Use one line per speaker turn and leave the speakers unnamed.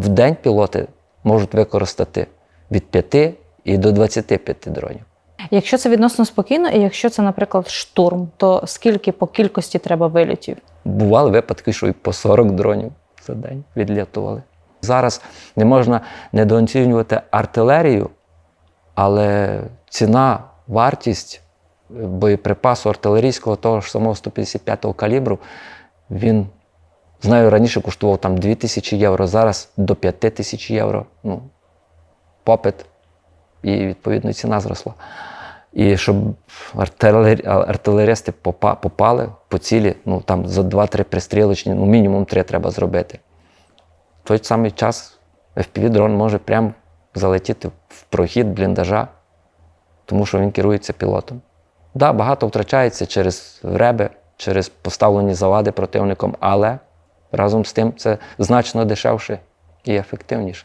в день пілоти можуть використати від 5 і до 25 дронів.
Якщо це відносно спокійно, і якщо це, наприклад, штурм, то скільки по кількості треба вилітів?
Бували випадки, що і по 40 дронів за день відлітували. Зараз не можна недооцінювати артилерію, але ціна, вартість е, боєприпасу артилерійського того ж самого 155-го калібру, він, знаю, раніше коштував там 2 тисячі євро, зараз до 5 тисяч євро. Ну, попит і відповідно ціна зросла. І щоб артилері... артилеристи попали по цілі, ну там за 2-3 пристрілочні, ну мінімум 3 треба зробити. В той самий час FPV-дрон може прямо залетіти в прохід бліндажа, тому що він керується пілотом. Так, да, багато втрачається через реби, через поставлені завади противником, але разом з тим це значно дешевше і ефективніше.